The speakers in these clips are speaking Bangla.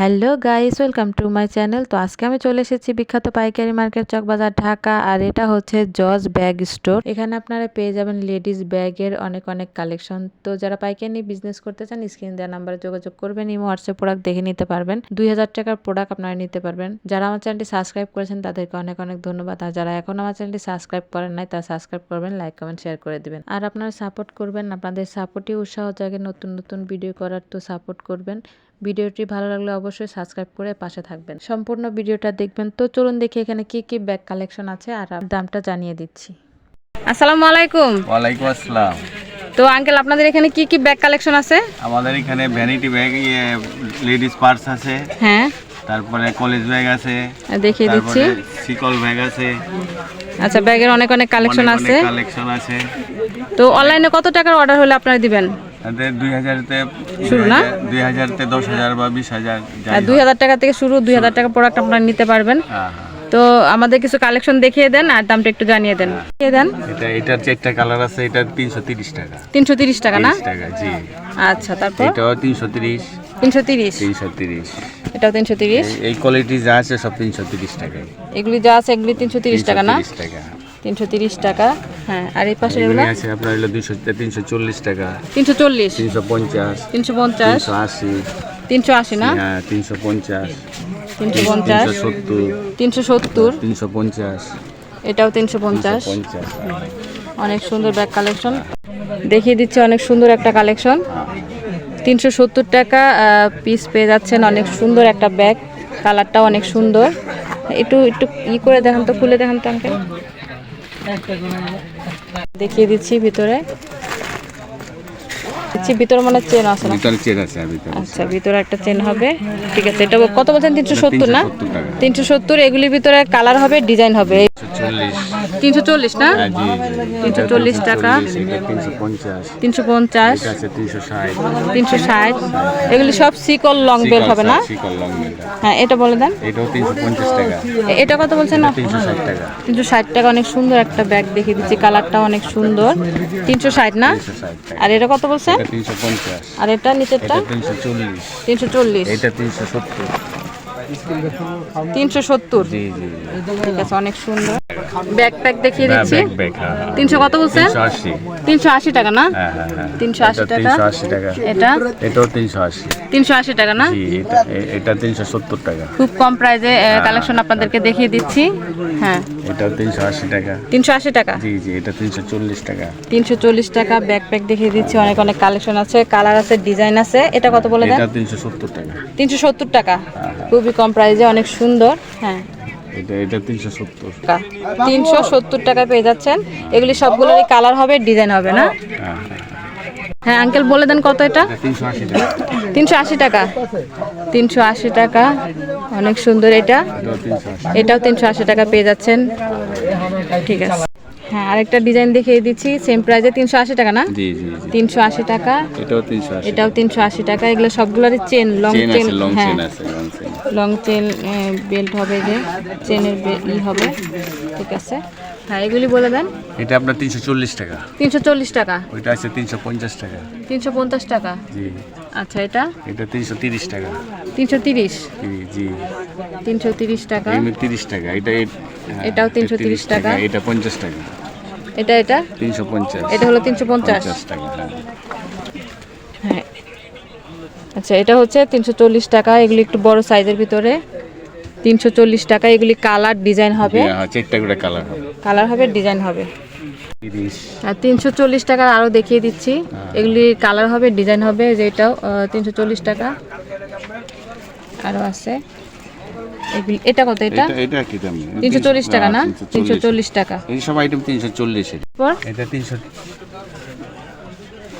Hello guys welcome to my channel তো আজকে আমি চলে এসেছি বিখ্যাত পাইকারি মার্কেট চক বাজার ঢাকা, আর এটা হচ্ছে জজ ব্যাগ স্টোর। এখানে আপনারা পেয়ে যাবেন লেডিস ব্যাগের অনেক অনেক কালেকশন। তো যারা পাইকারি নিয়ে বিজনেস করতে চান, স্ক্রিন দেওয়া নাম্বারে যোগাযোগ করবেন, ইমো, হোয়াটসঅ্যাপ প্রোডাক্ট দেখে নিতে পারবেন। দুই হাজার টাকার প্রোডাক্ট আপনারা নিতে পারবেন। যারা আমার চ্যানেলটি সাবস্ক্রাইব করেছেন, তাদেরকে অনেক অনেক ধন্যবাদ। আর যারা এখন আমার চ্যানেলটি সাবস্ক্রাইব করেন নাই, তারা সাবস্ক্রাইব করবেন, লাইক, কমেন্ট শেয়ার করে দেবেন। আর আপনারা সাপোর্ট করবেন, আপনাদের সাপোর্টই উৎসাহ জাগে নতুন নতুন ভিডিও করার, তো সাপোর্ট করবেন। ভিডিওটি ভালো লাগলে অবশ্যই সাবস্ক্রাইব করে পাশে থাকবেন। সম্পূর্ণ ভিডিওটা দেখবেন তো চলুন দেখি এখানে কি কি ব্যাগ কালেকশন আছে আর দামটা জানিয়ে দিচ্ছি। আসসালামু আলাইকুম। ওয়ালাইকুম আসসালাম। তো আঙ্কেল আপনাদের এখানে কি কি ব্যাগ কালেকশন আছে? আমাদের এখানে ভ্যানিটি ব্যাগ লেডিস পার্স আছে। হ্যাঁ। তারপরে কলেজ ব্যাগ আছে। দেখিয়ে দিচ্ছি। সিকল ব্যাগ আছে। আচ্ছা ব্যাগের অনেক অনেক কালেকশন আছে। কালেকশন আছে। তো অনলাইনে কত টাকার অর্ডার হলে আপনারা দিবেন? দুই হাজারতে শুরু না? দুই হাজারতে দশ হাজার বা বিশ হাজার দুই হাজার টাকা থেকে শুরু দুই হাজার টাকা প্রোডাক্ট আপনারা নিতে পারবেন। হ্যাঁ, হ্যাঁ। তো আমাদের কিছু কালেকশন দেখিয়ে দেন আর দামটা একটু জানিয়ে দেন। দেখিয়ে দেন। এটা এটার চারটা কালার আছে এটা তিনশো তিরিশ টাকা। তিনশো তিরিশ টাকা না? তিরিশ টাকা জি। আচ্ছা তারপর? এটাও তিনশো তিরিশ। তিনশো তিরিশ। তিনশো তিরিশ। এটাও তিনশো তিরিশ? এই কোয়ালিটি যা আছে সব তিনশো তিরিশ টাকায়। এগুলি যা আছে এগুলি তিনশো তিরিশ টাকা না? 330 টাকা। তিনশো তিরিশ টাকা। হ্যাঁ আর এই পাশের এগুলি আছে আপনার হলো দুশো তিনশো চল্লিশ টাকা। তিনশো চল্লিশ। তিনশো পঞ্চাশ। তিনশো পঞ্চাশ। তিনশো আশি। তিনশো আশি না? হ্যাঁ তিনশো পঞ্চাশ। তিনশো পঞ্চাশ। তিনশো সত্তর। তিনশো সত্তর। তিনশো পঞ্চাশ। এটাও তিনশো পঞ্চাশ। পঞ্চাশ। অনেক সুন্দর ব্যাগ কালেকশন। দেখিয়ে দিচ্ছে অনেক সুন্দর একটা কালেকশন। তিনশো সত্তর টাকা পিস পেয়ে যাচ্ছেন অনেক সুন্দর একটা ব্যাগ। কালারটাও অনেক সুন্দর। একটু একটু ই করে দেখান তো খুলে দেখান তো আঙ্কেল দেখিয়ে দিচ্ছি ভিতরে। ভিতরে মনে চেন আছে না? ভিতরে চেন আছে ভিতরে আচ্ছা ভিতরে একটা চেন হবে। ঠিক আছে এটা কত বলছেন? তিনশো সত্তর না? 370 তিনশো সত্তর এগুলির ভিতরে কালার হবে ডিজাইন হবে। চল্লিশ। তিনশো চল্লিশ না? হ্যাঁ জি জি। তিনশো এটা চল্লিশ টাকা। এটা তিনশো পঞ্চাশ। তিনশো পঞ্চাশ। এটা আছে তিনশো ষাট। তিনশো ষাট। এগুলি সব সিকল লং বেল হবে না? লং হ্যাঁ এটা বলে দেন। এটাও টাকা। এটা কত বলছেন? টাকা। টাকা অনেক সুন্দর একটা ব্যাগ দেখিয়ে দিচ্ছি। কালারটা অনেক সুন্দর। তিনশো ষাট না? আর এটা কত বলছেন? এটা আর এটা নিচেরটা? এটা তিনশো চল্লিশ। এটা তিনশো সত্তর। তিনশো সত্তর। জি জি। ঠিক আছে অনেক সুন্দর। ব্যাগ প্যাক দেখিয়ে দিচ্ছি। হ্যাঁ হ্যাঁ। তিনশো কত বলছেন? তিনশো আশি। টাকা না? হ্যাঁ তিনশো আশি টাকা। এটা? এটাও তিনশো আশি। তিনশো আশি টাকা না? এটা তিনশো সত্তর টাকা। খুব কম প্রাইজে কালেকশন আপনাদেরকে দেখিয়ে দিচ্ছি। হ্যাঁ। এটাও তিনশো আশি টাকা। তিনশো আশি টাকা? জি জি এটা তিনশো চল্লিশ টাকা। তিনশো চল্লিশ টাকা ব্যাগ প্যাক দেখিয়ে দিচ্ছি। অনেক অনেক কালেকশন আছে কালার আছে ডিজাইন আছে। এটা কত বলে দেন? তিনশো সত্তর টাকা। তিনশো সত্তর টাকা। খুবই কম প্রাইজে অনেক সুন্দর। হ্যাঁ। এটা এটা তিনশো সত্তর। টাকায় পেয়ে যাচ্ছেন। এগুলি সবগুলোরই কালার হবে ডিজাইন হবে না? হ্যাঁ আঙ্কেল বলে দেন কত এটা? এটা তিনশো আশি টাকা। তিনশো আশি টাকা। তিনশো আশি টাকা। অনেক সুন্দর এটা। এটাও তিনশো আশি। এটাও তিনশো আশি টাকা পেয়ে যাচ্ছেন। ঠিক আছে। হ্যাঁ আরেকটা ডিজাইন দেখিয়ে দিচ্ছি সেম প্রাইজে তিনশো আশি টাকা না? জি জি জি। তিনশো আশি টাকা। এটাও তিনশো আশি এটাও তিনশো আশি টাকা এগুলো সবগুলোরই চেন লং চেন হ্যাঁ। লং চেন বেল্ট হবে যে চেনের ই হবে ঠিক আছে। হ্যাঁ এগুলি বলে দেন। এটা আপনার তিনশো চল্লিশ টাকা। তিনশো চল্লিশ টাকা। ওইটা আছে তিনশো পঞ্চাশ টাকা। তিনশো পঞ্চাশ টাকা। জি। আচ্ছা এটা? এটা তিনশো তিরিশ টাকা। তিনশো তিরিশ। জি তিনশো তিরিশ টাকা। তিরিশ টাকা। এটা এটাও 330 টাকা। এটা পঞ্চাশ টাকা। এটা এটা? তিনশো পঞ্চাশ। এটা হলো তিনশো পঞ্চাশ? টাকা হ্যাঁ। হ্যাঁ। আচ্ছা এটা হচ্ছে তিনশো চল্লিশ টাকা এগুলি একটু বড় সাইজের ভিতরে। তিনশো চল্লিশ টাকা এগুলি কালার ডিজাইন হবে। হ্যাঁ চারটা করে কালার হবে। কালার হবে ডিজাইন হবে। আর তিনশো চল্লিশ টাকার আরও দেখিয়ে দিচ্ছি। এগুলি কালার হবে ডিজাইন হবে যেটাও তিনশো চল্লিশ টাকা। আরও আছে। এটা কত এটা? এটা কি দাম। তিনশো চল্লিশ টাকা না? তিনশো 340 চল্লিশ টাকা। এই সব আইটেম তিনশো চল্লিশ পর এটা তিনশো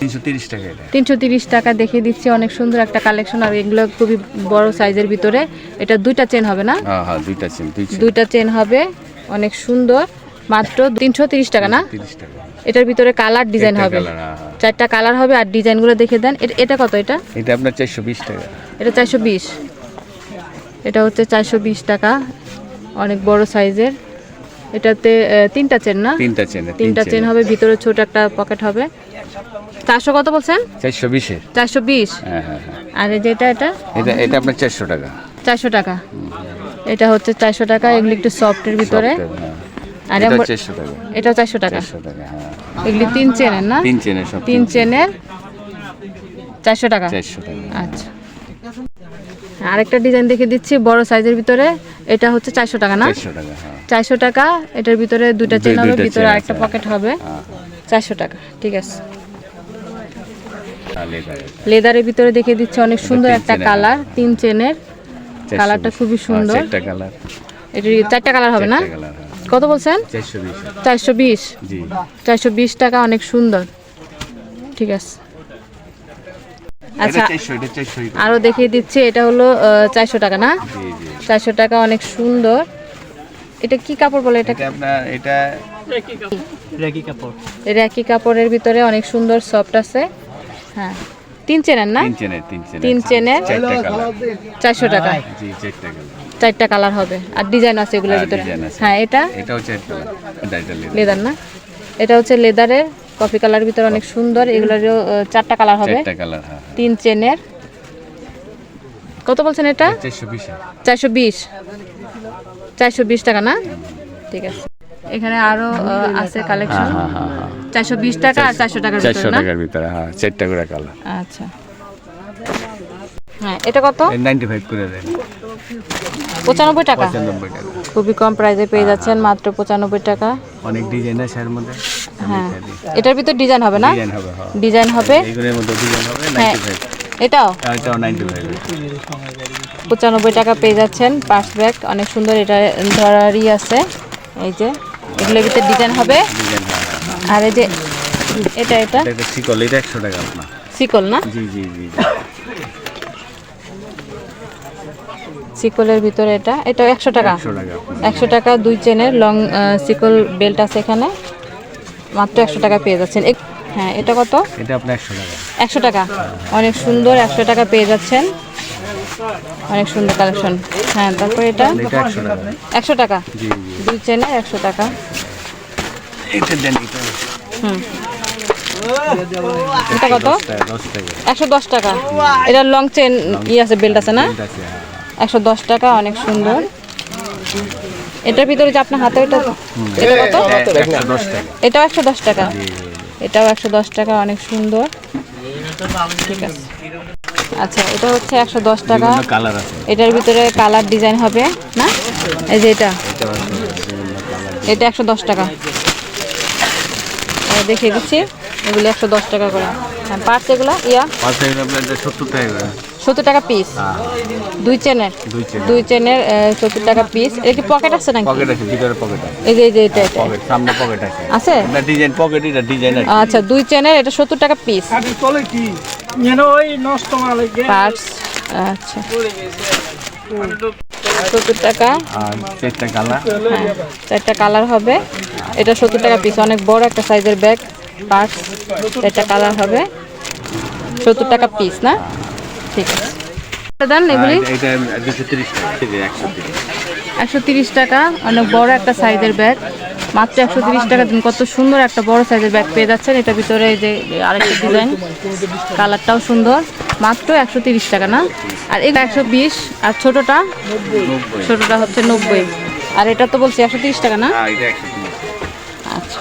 তিনশো তিরিশ টাকা এটা। তিনশো তিরিশ টাকা দেখিয়ে দিচ্ছি অনেক সুন্দর একটা কালেকশন আর এগুলো খুবই বড় সাইজের ভিতরে। এটা দুইটা চেন হবে না? হ্যাঁ হ্যাঁ দুইটা চেন দুইটা চেন হবে অনেক সুন্দর। মাত্র তিনশো তিরিশ টাকা না? তিরিশ টাকা। এটার ভিতরে কালার ডিজাইন হবে। হ্যাঁ, হ্যাঁ। চারটা কালার হবে আর ডিজাইনগুলো দেখে দেন। এটা কত এটা? এটা আপনার চারশো বিশ টাকা। এটা চারশো বিশ। এটা হচ্ছে চারশো বিশ টাকা অনেক বড় সাইজের। এটাতে তিনটা চেন না? তিনটা চেন তিনটা চেন। হবে ভিতরে ছোট একটা পকেট হবে। চারশো কত বলছেন? চারশো বিশের চারশো বিশ। হ্যাঁ হ্যাঁ হ্যাঁ। আর যেটা এটা এটা? এটা আপনার চারশো টাকা। চারশো টাকা। এটা হচ্ছে চারশো টাকা এগুলি একটু সফটের ভিতরে। আর এটা চারশো টাকা। এগুলি তিন চেনের না? তিন চেনের তিন চেনের চারশো টাকা। চারশো টাকা। আচ্ছা। আরেকটা ডিজাইন দেখে দিচ্ছি বড় সাইজের ভিতরে। এটা হচ্ছে চারশো টাকা না? চারশো টাকা হ্যাঁ। এটার ভিতরে দুইটা চেন হবে ভিতরে আরেকটা পকেট হবে। হ্যাঁ। চারশো টাকা ঠিক আছে। লেদারের ভিতরে দেখে দিচ্ছে অনেক সুন্দর একটা কালার তিন চেনের কালারটা খুবই হ্যাঁ, সুন্দর। কালার চারটা কালার হবে না? হ্যাঁ। কত বলছেন? চারশো বিশ। চারশো বিশ টাকা অনেক সুন্দর। ঠিক আছে। আচ্ছা। আরও দেখিয়ে দিচ্ছি এটা হলো চারশো টাকা না? জি জি চারশো টাকা অনেক সুন্দর। এটা কি কাপড় বলে? এটা এটা আপনার এটা এটা একই কাপড়ের ভিতরে অনেক সুন্দর সফট আছে। হ্যাঁ। তিন চেনের না? তিন চেনের চারশো টাকা। চারটা কালার হবে। আর ডিজাইন আছে এগুলোর হ্যাঁ, ভিতরে। হ্যাঁ এটা? এটাও। লেদার না? এটা হচ্ছে লেদারের কফি কালার ভিতরে অনেক সুন্দর এগুলোরও আহ, চারটা কালার হবে। হ্যাঁ হ্যাঁ। তিন চেনের। কত বলছেন এটা? চারশো বিশ। চারশো বিশ। টাকা না? ঠিক আছে। এখানে আরও আছে কালেকশন হ্যাঁ চারশো বিশ টাকা আর চারশো টাকার চারশো ভিতরে না? টাকার ভিতরে হ্যাঁ চারটা করে কালার আচ্ছা। হ্যাঁ এটা কত? নাইনটি ফাইভ করে দেন। পঁচানব্বই টাকা? পঁচানব্বই টাকা। খুবই কম প্রাইসে পেয়ে যাচ্ছেন মাত্র পঁচানব্বই টাকা। অনেক ডিজাইন আছে এর মধ্যে। হ্যাঁ। এটার ভিতর ডিজাইন হবে না? ডিজাইন হবে হ্যাঁ ডিজাইন হবে? এইগুলোর মধ্যে ডিজাইন হবে হ্যাঁ। নাইনটি ফাইভ এটাও? এটাও নাইনটি ফাইভ পঁচানব্বই টাকা পেয়ে যাচ্ছেন পার্স ব্যাগ। অনেক সুন্দর এটা ধরারই আছে। এই যে এগুলোর ভিতরে ডিজাইন হবে। হ্যাঁ হ্যাঁ আর এই যে এটা এটা? এটা শিকল এটা একশো টাকা আপনার। সিকল না? জি জি জি সিকলের ভিতরে এটা? এটা একশো টাকা। একশো টাকা দুই চেনের লং সিকল বেল্ট আছে এখানে। মাত্র একশো টাকা পেয়ে যাচ্ছেন। হ্যাঁ এটা কত? এটা আপনার একশো টাকা। একশো টাকা। অনেক সুন্দর একশো টাকা পেয়ে যাচ্ছেন। অনেক সুন্দর কালেকশন। হ্যাঁ তারপরে এটা? একশো টাকা। দুই চেনে একশো টাকা। এটা হুম। এটা কত? একশো দশ টাকা। এটা লং চেন ই আছে বেল্ট আছে না? হ্যাঁ। একশো দশ টাকা অনেক সুন্দর। এটার ভিতরে যে আপনার হাতে এটা এটা কত? টাকা। এটাও একশো দশ টাকা। এটাও একশো দশ টাকা অনেক সুন্দর। ঠিক আছে। আচ্ছা এটা হচ্ছে একশো দশ টাকা। কালার আছে। এটার ভিতরে কালার ডিজাইন হবে না? এই যে এটা। এটা একশো দশ টাকা। এই দেখিয়ে দিচ্ছি। এগুলো একশো দশ টাকা করে। হ্যাঁ পার্টস এগুলো? ইয়া? পাঁচ এটা সত্তর টাকা করে। সত্তর টাকা পিস হ্যাঁ। দুই চেনের। দুই চেনের। সত্তর টাকা পিস এর কি পকেট আছে নাকি? পকেট আছে ভিতরে পকেট আছে। এই যে এই যে এটা এটা। পকেট সামনে পকেট আছে। আছে? এটা ডিজাইন পকেট এটা ডিজাইন আছে আচ্ছা দুই চেনের এটা সত্তর টাকা পিস কাঠের তলে কি? যেন ওই নষ্ট মাল পার্টস আচ্ছা। সত্তর টাকা। চারটা কালার হ্যাঁ চারটা কালার হবে। এটা সত্তর টাকা পিস অনেক বড় একটা সাইজের ব্যাগ পার্টস চারটা কালার হবে। সত্তর টাকা পিস না? ঠিক আছে। দেন এগুলি? এটা একশো তিরিশ। টাকা অনেক বড় একটা সাইজের ব্যাগ। মাত্র একশো তিরিশ টাকা দিন কত সুন্দর একটা বড় সাইজের ব্যাগ পেয়ে যাচ্ছেন। এটার ভিতরে এই যে আরেকটা ডিজাইন কালারটাও সুন্দর। মাত্র একশো তিরিশ টাকা না? আর এটা একশো বিশ আর ছোটটা? ছোটটা হচ্ছে নব্বই। আর এটা তো বলছি একশো তিরিশ টাকা না? হ্যাঁ এটা আচ্ছা।